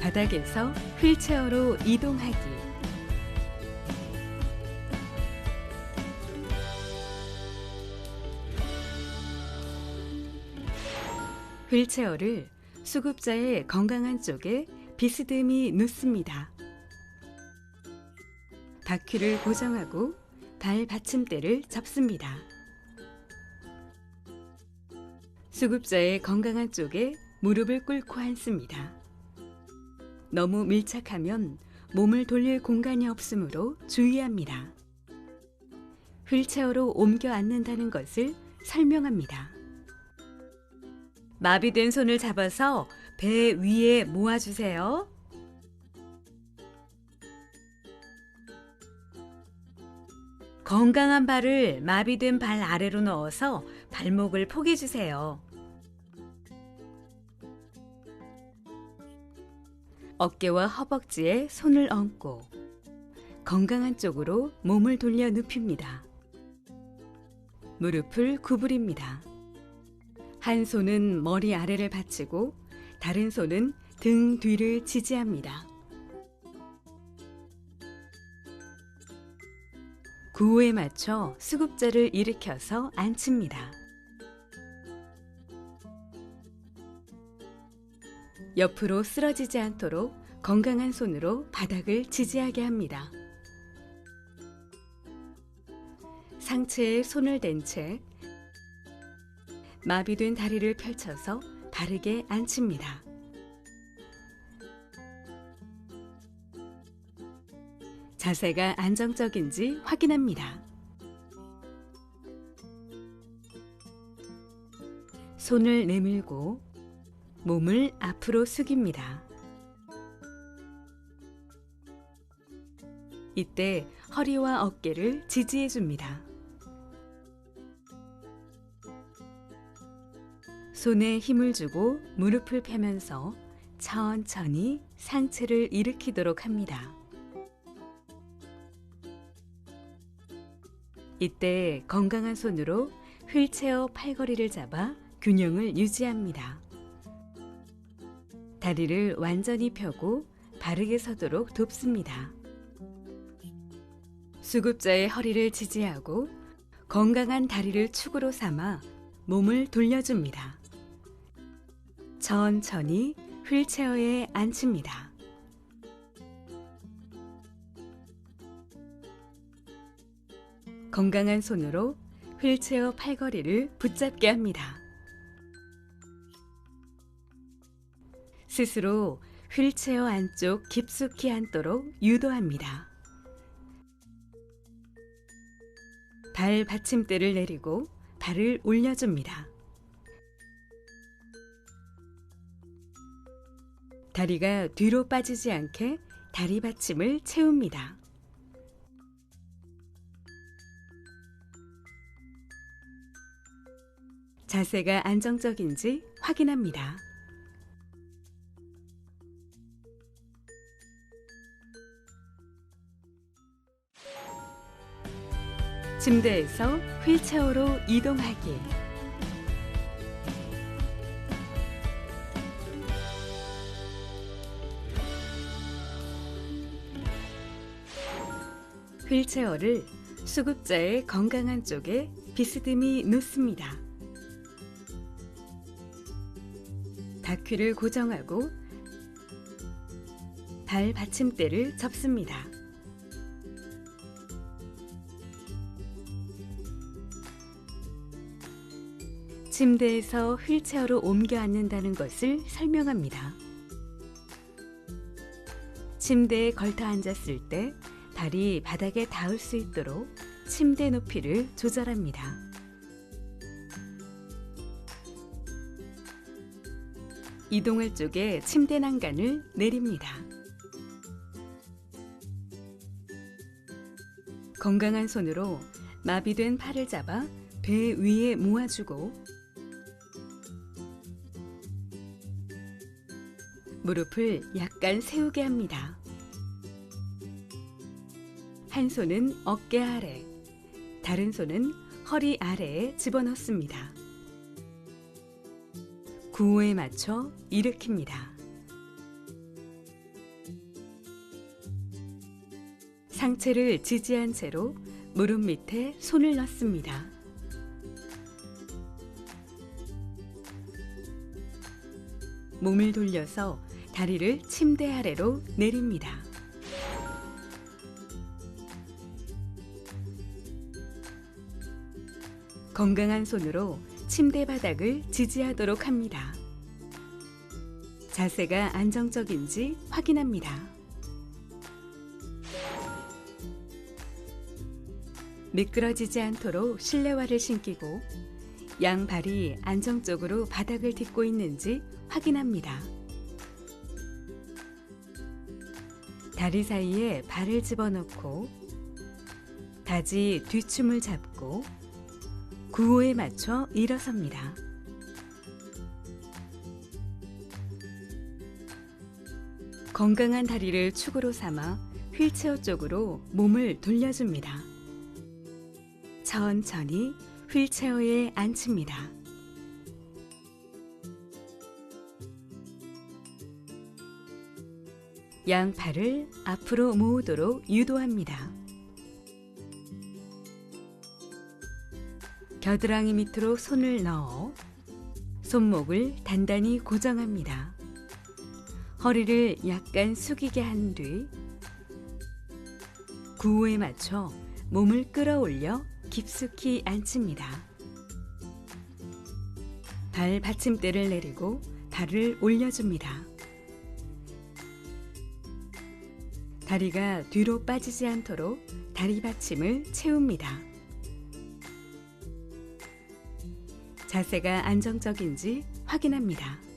바닥에서 휠체어로 이동하기. 휠체어를 수급자의 건강한 쪽에 비스듬히 놓습니다. 바퀴를 고정하고 발 받침대를 접습니다. 수급자의 건강한 쪽에 무릎을 꿇고 앉습니다. 너무 밀착하면 몸을 돌릴 공간이 없으므로 주의합니다. 휠체어로 옮겨 앉는다는 것을 설명합니다. 마비된 손을 잡아서 배 위에 모아주세요. 건강한 발을 마비된 발 아래로 넣어서 발목을 포개주세요. 어깨와 허벅지에 손을 얹고 건강한 쪽으로 몸을 돌려 눕힙니다. 무릎을 구부립니다. 한 손은 머리 아래를 받치고 다른 손은 등 뒤를 지지합니다. 구호에 맞춰 수급자를 일으켜서 앉힙니다. 옆으로 쓰러지지 않도록 건강한 손으로 바닥을 지지하게 합니다. 상체에 손을 댄 채 마비된 다리를 펼쳐서 바르게 앉힙니다. 자세가 안정적인지 확인합니다. 손을 내밀고 몸을 앞으로 숙입니다. 이때 허리와 어깨를 지지해 줍니다. 손에 힘을 주고 무릎을 펴면서 천천히 상체를 일으키도록 합니다. 이때 건강한 손으로 휠체어 팔걸이를 잡아 균형을 유지합니다. 다리를 완전히 펴고 바르게 서도록 돕습니다. 수급자의 허리를 지지하고 건강한 다리를 축으로 삼아 몸을 돌려줍니다. 천천히 휠체어에 앉힙니다. 건강한 손으로 휠체어 팔걸이를 붙잡게 합니다. 스스로 휠체어 안쪽 깊숙이 앉도록 유도합니다. 발 받침대를 내리고 발을 올려줍니다. 다리가 뒤로 빠지지 않게 다리 받침을 채웁니다. 자세가 안정적인지 확인합니다. 침대에서 휠체어로 이동하기. 휠체어를 수급자의 건강한 쪽에 비스듬히 놓습니다. 바퀴를 고정하고 발 받침대를 접습니다. 침대에서 휠체어로 옮겨 앉는다는 것을 설명합니다. 침대에 걸터 앉았을 때 발이 바닥에 닿을 수 있도록 침대 높이를 조절합니다. 이동할 쪽에 침대 난간을 내립니다. 건강한 손으로 마비된 팔을 잡아 배 위에 모아주고 무릎을 약간 세우게 합니다. 한 손은 어깨 아래, 다른 손은 허리 아래에 집어넣습니다. 구호에 맞춰 일으킵니다. 상체를 지지한 채로 무릎 밑에 손을 넣습니다. 몸을 돌려서 다리를 침대 아래로 내립니다. 건강한 손으로 침대 바닥을 지지하도록 합니다. 자세가 안정적인지 확인합니다. 미끄러지지 않도록 실내화를 신기고 양 발이 안정적으로 바닥을 딛고 있는지 확인합니다. 다리 사이에 발을 집어넣고 다지 뒤춤을 잡고 구호에 맞춰 일어섭니다. 건강한 다리를 축으로 삼아 휠체어 쪽으로 몸을 돌려줍니다. 천천히 휠체어에 앉힙니다. 양팔을 앞으로 모으도록 유도합니다. 겨드랑이 밑으로 손을 넣어 손목을 단단히 고정합니다. 허리를 약간 숙이게 한 뒤 구호에 맞춰 몸을 끌어올려 깊숙이 앉힙니다. 발 받침대를 내리고 발을 올려줍니다. 다리가 뒤로 빠지지 않도록 다리 받침을 채웁니다. 자세가 안정적인지 확인합니다.